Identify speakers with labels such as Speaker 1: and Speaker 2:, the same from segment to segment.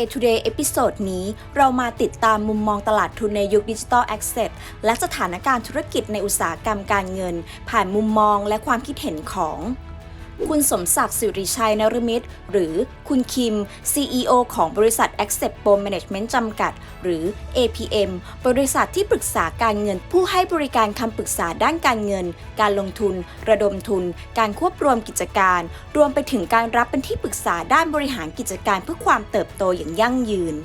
Speaker 1: Day to Day เอพิโซดนี้ เรามาติดตามมุมมองตลาดทุนในยุคดิจิทัลแอคเซสและสถานการณ์ธุรกิจในอุตสาหกรรมการเงิน ผ่านมุมมองและความคิดเห็นของ คุณสมศักดิ์สิริชัยนรมิตร หรือคุณคิม CEO ของบริษัท Accept Pro Management จำกัด หรือ APM บริษัทที่ปรึกษาการเงิน ผู้ให้บริการคำปรึกษาด้านการเงิน การลงทุน ระดมทุน การควบรวมกิจการ รวมไปถึงการรับเป็นที่ปรึกษาด้านบริหารกิจการเพื่อความเติบโตอย่างยั่งยืน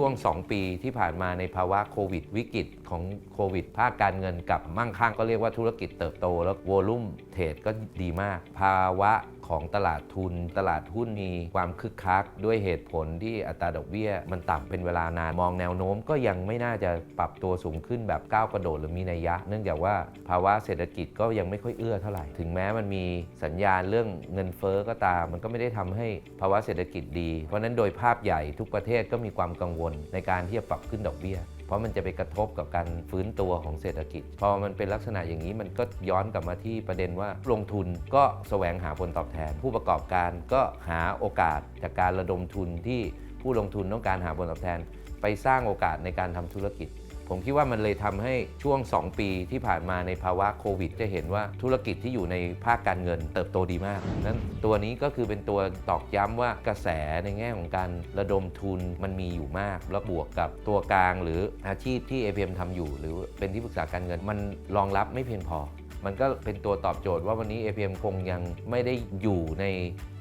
Speaker 2: ช่วง 2 ปีที่ผ่านมาในภาวะโควิดวิกฤต ของโควิด ภาคการเงินกับมั่งคั่งก็เรียกว่าธุรกิจเติบโต แล้วโวลุ่มเทรดก็ดีมาก ภาวะของตลาดทุน ตลาดหุ้นมีความคึกคัก ด้วยเหตุผลที่อัตราดอกเบี้ย มันต่ำเป็นเวลานานมองแนวโน้ม ก็ยังไม่น่าจะปรับตัวสูงขึ้นแบบก้าวกระโดดหรือมีนัยยะ เนื่องจากว่าภาวะเศรษฐกิจก็ยังไม่ค่อยเอื้อเท่าไหร่ ถึงแม้มันมีสัญญาณเรื่องเงินเฟ้อก็ตาม มันก็ไม่ได้ทำให้ภาวะเศรษฐกิจดี เพราะฉะนั้นโดยภาพใหญ่ทุกประเทศก็มีความกังวลในการที่จะปรับขึ้นดอกเบี้ย เพราะมันจะไปกระทบกับการฟื้นตัวของเศรษฐกิจ พอมันเป็นลักษณะอย่างนี้มันก็ย้อนกลับมาที่ประเด็นว่าลงทุนก็แสวงหาผลตอบแทน ผู้ประกอบการก็หาโอกาสจากการระดมทุนที่ผู้ลงทุนต้องการหาผลตอบแทน ไปสร้างโอกาสในการทำธุรกิจ ผมคิดว่ามันเลยทำให้ช่วง 2 ปีที่ผ่านมาในภาวะโควิด จะเห็นว่าธุรกิจที่อยู่ในภาคการเงินเติบโตดีมากนั้นตัวนี้ก็คือเป็นตัวตอกย้ำว่ากระแสในแง่ของการระดมทุนมันมีอยู่มาก แล้วบวกกับตัวกลางหรืออาชีพที่ APM ทำอยู่ หรือเป็นที่ปรึกษาการเงิน มันรองรับไม่เพียงพอมันก็เป็นตัวตอบโจทย์ว่าวันนี้ APM คงยังไม่ได้อยู่ใน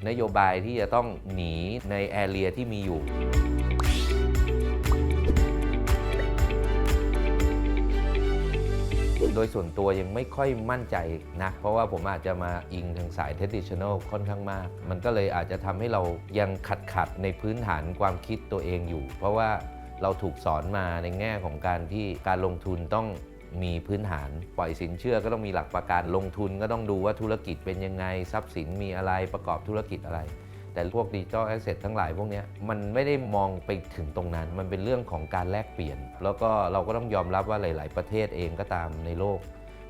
Speaker 2: นโยบายที่จะต้องหนีในแอเรียที่มีอยู่ โดยส่วนตัวยังไม่ค่อยมั่นใจนะเพราะว่าผมอาจจะมาอิงทางสาย traditional ค่อนข้างมาก มันก็เลยอาจจะทำให้เรายังขัดขัดในพื้นฐานความคิดตัวเองอยู่ เพราะว่าเราถูกสอนมาในแง่ของการที่การลงทุนต้องมีพื้นฐานปล่อยสินเชื่อก็ต้องมีหลักประกันลงทุนก็ต้องดูว่าธุรกิจเป็นยังไงทรัพย์สินมีอะไรประกอบธุรกิจอะไร แต่พวกดิจิทัลแอสเซททั้งหลายพวกนี้มันไม่ได้มองไปถึงตรงนั้น มันเป็นเรื่องของการแลกเปลี่ยน แล้วก็เราก็ต้องยอมรับว่าหลาย ๆ ประเทศเองก็ตามในโลก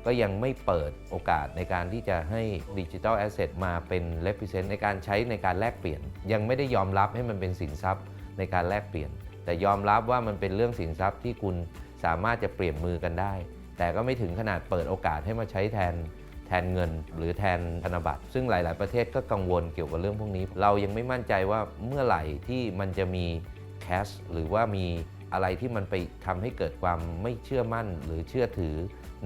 Speaker 2: ก็ยังไม่เปิดโอกาสในการที่จะให้ดิจิทัลแอสเซทมาเป็น represent ในการใช้ในการแลกเปลี่ยน ยังไม่ได้ยอมรับให้มันเป็นสินทรัพย์ในการแลกเปลี่ยน แต่ยอมรับว่ามันเป็นเรื่องสินทรัพย์ที่คุณสามารถจะเปลี่ยนมือกันได้ แต่ก็ไม่ถึงขนาดเปิดโอกาสให้มาใช้แทน แทนเงินหรือแทนธนบัตร ซึ่งหลาย ๆ ประเทศก็กังวลเกี่ยวกับเรื่องพวกนี้ เรายังไม่มั่นใจว่าเมื่อไหร่ที่มันจะมีแคชหรือว่ามีอะไรที่มันไปทำให้เกิดความไม่เชื่อมั่นหรือเชื่อถือ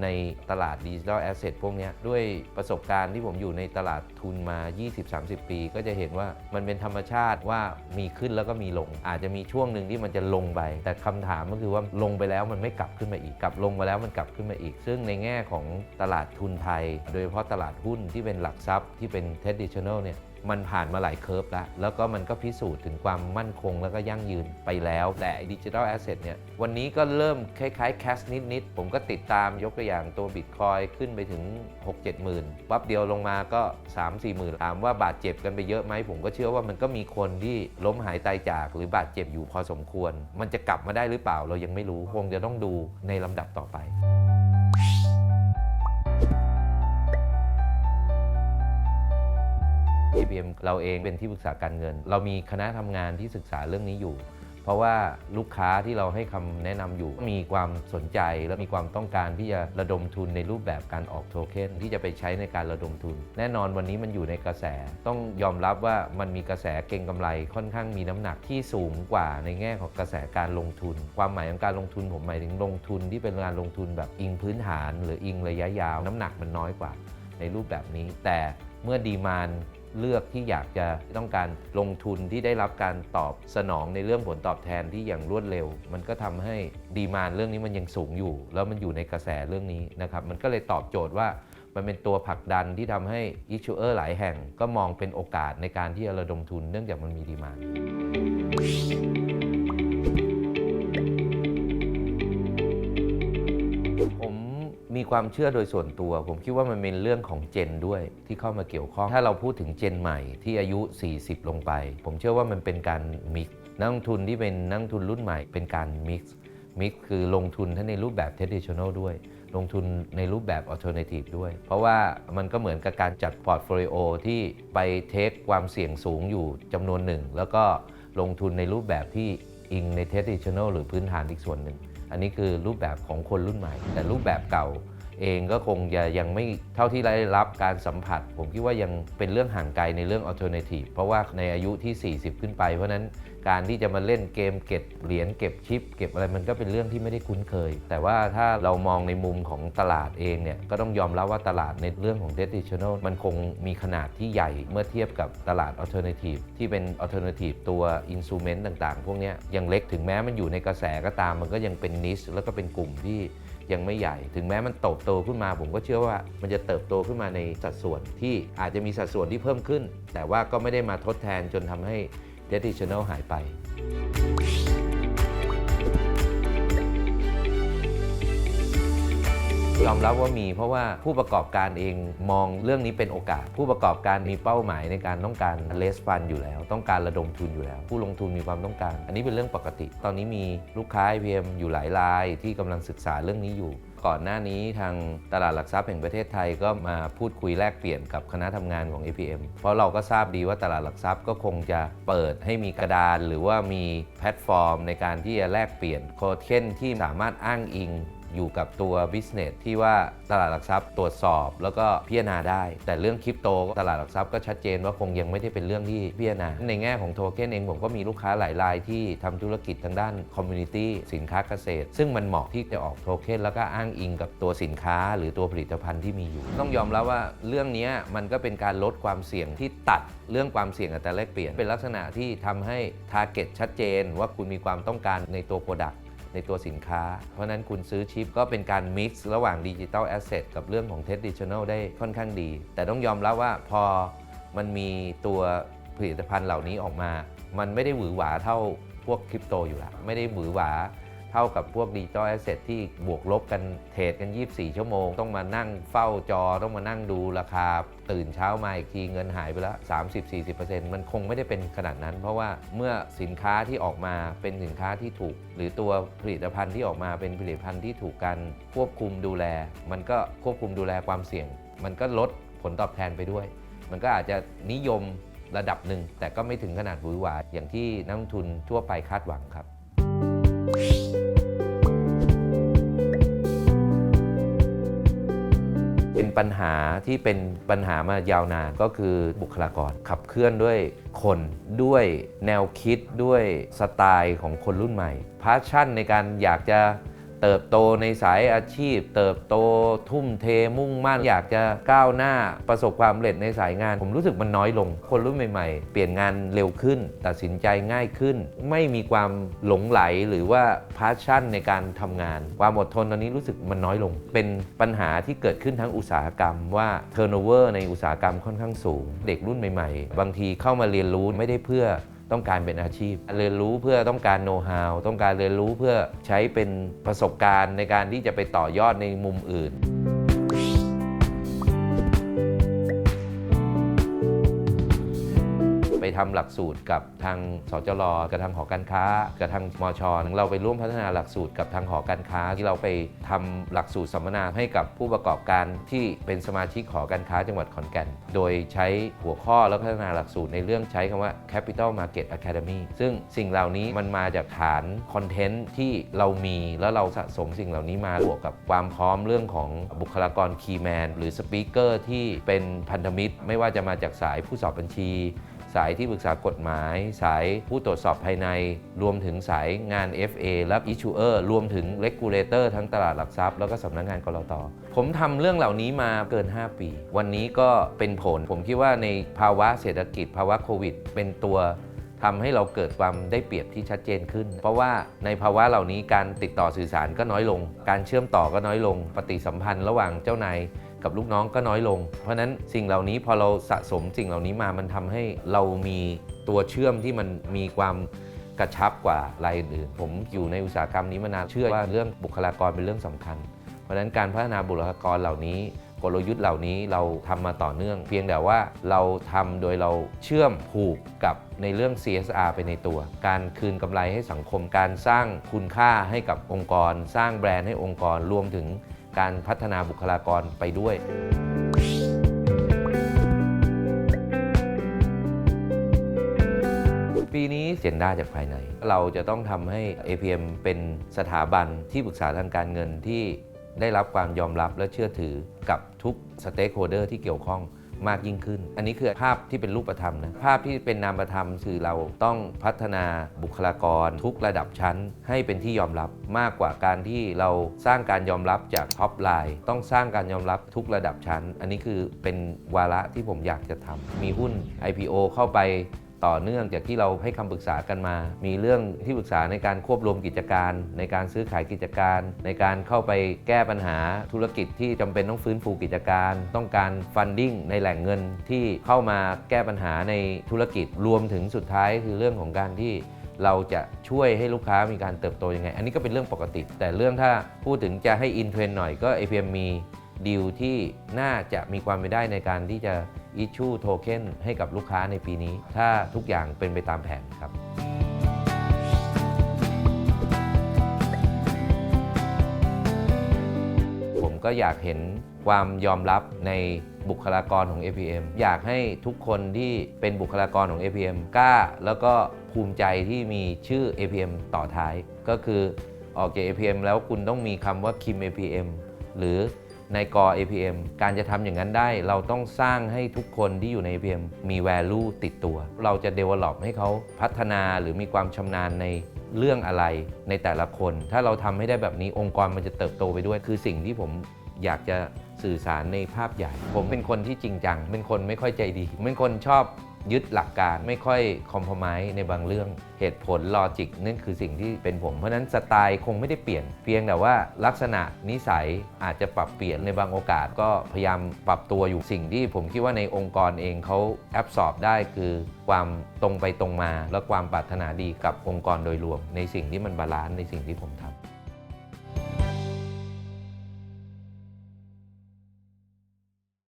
Speaker 2: ในตลาดดิจิทัลแอสเซทพวกนี้ด้วยประสบการณ์ที่ผมอยู่ในตลาดทุนมา 20-30 ปี ก็จะเห็นว่ามันเป็นธรรมชาติว่ามีขึ้นแล้วก็มีลง อาจจะมีช่วงหนึ่งที่มันจะลงไป แต่คำถามก็คือว่าลงไปแล้วมันไม่กลับขึ้นมาอีกกลับลงมาแล้วมันกลับขึ้นมาอีก ซึ่งในแง่ของตลาดทุนไทย โดยเฉพาะตลาดหุ้นที่เป็นหลักทรัพย์ที่เป็น traditional เนี่ย มันผ่านมาหลายเคอร์ฟแล้ว แล้วก็มันก็พิสูจน์ถึงความมั่นคงแล้วก็ยั่งยืนไปแล้ว แต่ดิจิทัลแอสเซทเนี่ย วันนี้ก็เริ่มคล้ายๆแคสนิด ๆ ผมก็ติดตามยกตัวอย่างตัวบิตคอยขึ้นไปถึง 6-7หมื่นปั๊บเดียวลงมาก็ 3-4หมื่นถามว่าบาดเจ็บกันไปเยอะไหม ผมก็เชื่อว่ามันก็มีคนที่ล้มหายตายจาก หรือบาดเจ็บอยู่พอสมควร มันจะกลับมาได้หรือเปล่าเรายังไม่รู้คงจะต้องดูในลำดับต่อไป ABM เราเองเป็นที่ปรึกษาการเงิน เรามีคณะทำงานที่ศึกษาเรื่องนี้อยู่ เพราะว่าลูกค้าที่เราให้คำแนะนำอยู่ มีความสนใจและมีความต้องการที่จะระดมทุนในรูปแบบการออกโทเค็นที่จะไปใช้ในการระดมทุน แน่นอนวันนี้มันอยู่ในกระแส ต้องยอมรับว่ามันมีกระแสเก็งกำไรค่อนข้างมีน้ำหนักที่สูงกว่าในแง่ของกระแสการลงทุน ความหมายของการลงทุนผมหมายถึงลงทุนที่เป็นการลงทุนแบบอิงพื้นฐาน หรืออิงระยะยาว น้ำหนักมันน้อยกว่า ในรูปแบบนี้ แต่เมื่อดีมาน เลือกที่อยากจะต้องการลงทุนที่ได้รับการตอบสนองในเรื่องผลตอบแทนที่อย่างรวดเร็ว มันก็ทำให้ดีมานเรื่องนี้มันยังสูงอยู่ แล้วมันอยู่ในกระแสเรื่องนี้นะครับมันก็เลยตอบโจทย์ว่ามันเป็นตัวผลักดันที่ทำให้อิชูเออร์หลายแห่งก็มองเป็นโอกาสในการที่จะระดมทุนเนื่องจากมันมีดีมาน มีความเชื่อโดยส่วนตัว ผมคิดว่ามันเป็นเรื่องของเจนด้วยที่เข้ามาเกี่ยวข้อง ถ้าเราพูดถึงเจนใหม่ที่อายุ 40 ลงไป ผมเชื่อว่ามันเป็นการมิกนักลงทุนที่เป็นนักลงทุนรุ่นใหม่เป็นการมิกซ์มิกคือลงทุนทั้งในรูปแบบ traditional ด้วย ลงทุนในรูปแบบ alternative ด้วย เพราะว่ามันก็เหมือนกับการจัดพอร์ตโฟลิโอที่ไปเทคความเสี่ยงสูงอยู่จำนวนหนึ่ง แล้วก็ลงทุนในรูปแบบที่อิงใน traditional หรือพื้นฐานอีกส่วนหนึ่ง อันนี้คือรูปแบบของคนรุ่นใหม่ แต่รูปแบบเก่า เองก็คงจะยังไม่เท่าที่ได้รับการสัมผัส ผมคิดว่ายังเป็นเรื่องห่างไกลในเรื่อง alternative เพราะว่าในอายุที่ 40 ขึ้นไป เพราะนั้นการที่จะมาเล่นเกมเก็บเหรียญเก็บชิป เก็บอะไรมันก็เป็นเรื่องที่ไม่ได้คุ้นเคย แต่ว่าถ้าเรามองในมุมของตลาดเองเนี่ยก็ต้องยอมรับว่าตลาดในเรื่องของ traditional มันคงมีขนาดที่ใหญ่เมื่อเทียบกับตลาด alternative ที่เป็น alternative ตัว instrument ต่างๆ พวกนี้ยังเล็กถึงแม้มันอยู่ในกระแสก็ตามมันก็ยังเป็น niche แล้วก็เป็นกลุ่มที่ ยังไม่ใหญ่ ถึงแม้มันโตโตขึ้นมา ผมก็เชื่อว่ามันจะเติบโตขึ้นมาในสัดส่วนที่อาจจะมีสัดส่วนที่เพิ่มขึ้น แต่ว่าก็ไม่ได้มาทดแทนจนทำให้ traditional หายไป ยอมรับว่ามีเพราะว่าผู้ประกอบการเองมองเรื่องนี้เป็นโอกาส ผู้ประกอบการมีเป้าหมายในการต้องการเลสฟันอยู่แล้ว ต้องการระดมทุนอยู่แล้ว ผู้ลงทุนมีความต้องการ อันนี้เป็นเรื่องปกติ ตอนนี้มีลูกค้า IPM อยู่หลายราย ที่กำลังศึกษาเรื่องนี้อยู่ ก่อนหน้านี้ทางตลาดหลักทรัพย์แห่งประเทศไทยก็มาพูดคุยแลกเปลี่ยนกับคณะทำงานของ APM เพราะเราก็ทราบดีว่าตลาดหลักทรัพย์ก็คงจะเปิดให้มีกระดาน หรือว่ามีแพลตฟอร์ม ในการที่จะแลกเปลี่ยนโคเคนที่สามารถอ้างอิง อยู่กับตัว business ที่ว่าตลาดหลักทรัพย์ตรวจสอบแล้วก็พิจารณาได้ แต่เรื่องคริปโตตลาดหลักทรัพย์ก็ชัดเจนว่าคงยังไม่ได้เป็นเรื่องที่พิจารณา ในแง่ของโทเค็นเองผมก็มีลูกค้าหลายรายที่ทำธุรกิจทางด้านคอมมูนิตี้สินค้าเกษตร ซึ่งมันเหมาะที่จะออกโทเค็นแล้วก็อ้างอิงกับตัวสินค้า หรือตัวผลิตภัณฑ์ที่มีอยู่ ต้องยอมรับว่าเรื่องนี้มันก็เป็นการลดความเสี่ยงที่ตัดเรื่องความเสี่ยงอัตราแลกเปลี่ยน เป็นลักษณะที่ทำให้ทาร์เก็ตชัดเจนว่าคุณมีความต้องการในตัวโปรดัก ในตัวสินค้า เพราะนั้นคุณซื้อชิปก็เป็นการมิกซ์ระหว่างดิจิทัลแอสเซทกับเรื่องของเทสดิช i นลได้ค่อนข้างดี แต่ต้องยอมรับว่าพอมันมีตัวผลิตภัณฑ์เหล่านี้ออกมา มันไม่ได้หวือหวาเท่าพวกคริปโตอยู่แล้วไม่ได้หวือหวา เท่ากับพวกดิจิ t a ลแอสเซทที่บวกลบกันเทรดกัน 24 ชั่วโมง ต้องมานั่งเฝ้าจอต้องมานั่งดูราคา ตื่นเช้ามาอีกทีเงินหายไปแล้ว 30-40%มันคงไม่ได้เป็นขนาดนั้น เพราะว่าเมื่อสินค้าที่ออกมาเป็นสินค้าที่ถูก หรือตัวผลิตภัณฑ์ที่ออกมาเป็นผลิตภัณฑ์ที่ถูกการควบคุมดูแล มันก็ควบคุมดูแลความเสี่ยง มันก็ลดผลตอบแทนไปด้วย มันก็อาจจะนิยมระดับหนึ่ง แต่ก็ไม่ถึงขนาดหวือหวาอย่างที่นักลงทุนทั่วไปคาดหวังครับ เป็นปัญหาที่เป็นปัญหามายาวนานก็คือบุคลากรขับเคลื่อนด้วยคนด้วยแนวคิดด้วยสไตล์ของคนรุ่นใหม่พาชั่นในการอยากจะ เติบโตในสายอาชีพ เติบโตทุ่มเทมุ่งมั่นอยากจะก้าวหน้าประสบความสำเร็จในสายงาน ผมรู้สึกมันน้อยลง คนรุ่นใหม่ๆ เปลี่ยนงานเร็วขึ้น ตัดสินใจง่ายขึ้น ไม่มีความหลงไหลหรือว่าพาชั่นในการทำงาน ความอดทนตอนนี้รู้สึกมันน้อยลง เป็นปัญหาที่เกิดขึ้นทั้งอุตสาหกรรมว่า turnover ในอุตสาหกรรมค่อนข้างสูง เด็กรุ่นใหม่ ๆ บางทีเข้ามาเรียนรู้ไม่ได้เพื่อ ต้องการเป็นอาชีพ เรียนรู้เพื่อต้องการโน้ตฮาวต้องการเรียนรู้เพื่อใช้เป็นประสบการณ์ในการที่จะไปต่อยอดในมุมอื่น ทำหลักสูตรกับทางสจรกับทางหอการค้า กับทางมชเราไปร่วมพัฒนาหลักสูตรกับทางหอการค้าที่เราไปทำหลักสูตรสัมมนาให้กับผู้ประกอบการที่เป็นสมาชิกหอการค้าจังหวัดขอนแก่น โดยใช้หัวข้อและพัฒนาหลักสูตรในเรื่องใช้คำว่า Capital Market Academy ซึ่งสิ่งเหล่านี้มันมาจากฐานคอนเทนต์ที่เรามีแล้วเราสะสมสิ่งเหล่านี้มาบวกกับความพร้อมเรื่องของบุคลากรคีย์แมนหรือสปีกเกอร์ที่เป็นพันธมิตร ไม่ว่าจะมาจากสายผู้สอบบัญชี สายที่ปรึกษากฎหมาย สายผู้ตรวจสอบภายใน รวมถึงสายงาน FA และ Issuer รวมถึง Regulator ทั้งตลาดหลักทรัพย์แล้วก็สำนักงงานกรตผมทำเรื่องเหล่านี้มาเกิน 5 ปี วันนี้ก็เป็นผล ผมคิดว่าในภาวะเศรษฐกิจภาวะโควิด เป็นตัวทำให้เราเกิดความได้เปรียบที่ชัดเจนขึ้น เพราะว่าในภาวะเหล่านี้การติดต่อสื่อสารก็น้อยลง การเชื่อมต่อก็น้อยลง ปฏิสัมพันธ์ระหว่างเจ้านาย กับลูกน้องก็น้อยลง เพราะนั้นสิ่งเหล่านี้พอเราสะสมสิ่งเหล่านี้มามันทำให้เรามีตัวเชื่อมที่มันมีความกระชับกว่ารายอื่น ผมอยู่ในอุตสาหกรรมนี้มานานเชื่อว่าเรื่องบุคลากรเป็นเรื่องสำคัญ เพราะฉะนั้นการพัฒนาบุคลากรเหล่านี้ กลยุทธ์เหล่านี้เราทำมาต่อเนื่อง เพียงแต่ว่าเราทำโดยเราเชื่อมผูกกับในเรื่อง CSR ไปในตัว การคืนกำไรให้สังคมการสร้างคุณค่าให้กับองค์กร สร้างแบรนด์ให้องค์กรรวมถึง การพัฒนาบุคลากรไปด้วยปีนี้เจนด้าจากภายใน เราจะต้องทำให้ APM เป็นสถาบันที่ปรึกษาทางการเงินที่ได้รับความยอมรับและเชื่อถือกับทุกสเต็กโฮเดอร์ที่เกี่ยวข้อง มากยิ่งขึ้น อันนี้คือภาพที่เป็นรูปธรรมนะ ภาพที่เป็นนามธรรมคือเราต้องพัฒนาบุคลากร ทุกระดับชั้นให้เป็นที่ยอมรับมากกว่าการที่เราสร้างการยอมรับจากท็อปไลน์ต้องสร้างการยอมรับทุกระดับชั้น อันนี้คือเป็นวาระที่ผมอยากจะทำมีหุ้น IPO เข้าไป ต่อเนื่องจากที่เราให้คำปรึกษากันมา มีเรื่องที่ปรึกษาในการควบรวมกิจการ ในการซื้อขายกิจการ ในการเข้าไปแก้ปัญหาธุรกิจที่จำเป็นต้องฟื้นฟูกิจการ ต้องการฟันดิ้งในแหล่งเงินที่เข้ามาแก้ปัญหาในธุรกิจรวมถึงสุดท้ายคือเรื่องของการที่เราจะช่วยให้ลูกค้ามีการเติบโตยังไง อันนี้ก็เป็นเรื่องปกติ แต่เรื่องถ้าพูดถึงจะให้อินเทรนหน่อยก็ APM มี ดีลที่น่าจะมีความเป็นได้ในการที่จะ issue token ให้กับลูกค้าในปีนี้ ถ้าทุกอย่างเป็นไปตามแผนครับผมก็อยากเห็นความยอมรับในบุคลากรของ APM อยากให้ทุกคนที่เป็นบุคลากรของ APM กล้า แล้วก็ภูมิใจที่มีชื่อ APM ต่อท้าย ก็คือออกจาก APM แล้วคุณต้องมีคำว่าคิม APM หรือ ในกอ APM การจะทำอย่างนั้นได้ เราต้องสร้างให้ทุกคนที่อยู่ใน APM มี value ติดตัว เราจะ develop ให้เขาพัฒนาหรือมีความชำนาญในเรื่องอะไรในแต่ละคน ถ้าเราทำให้ได้แบบนี้องค์กรมันจะเติบโตไปด้วย คือสิ่งที่ผมอยากจะสื่อสารในภาพใหญ่ ผมเป็นคนที่จริงจัง เป็นคนไม่ค่อยใจดี เป็นคนชอบ ยึดหลักการไม่ค่อยคอมพ o ไมในบางเรื่องเหตุผลลอจิกนั่นคือสิ่งที่เป็นผม เพราะฉะนั้นสไตล์คงไม่ได้เปลี่ยน เพียงแต่ว่าลักษณะนิสัยอาจจะปรับเปลี่ยนในบางโอกาสก็พยายามปรับตัวอยู่สิ่งที่ผมคิดว่าในองค์กรเองเขาแอบสอบได้คือ ความตรงไปตรงมา และความปรารถนาดีกับองค์กรโดยรวม ในสิ่งที่มันบาลานซ์ในสิ่งที่ผมทำ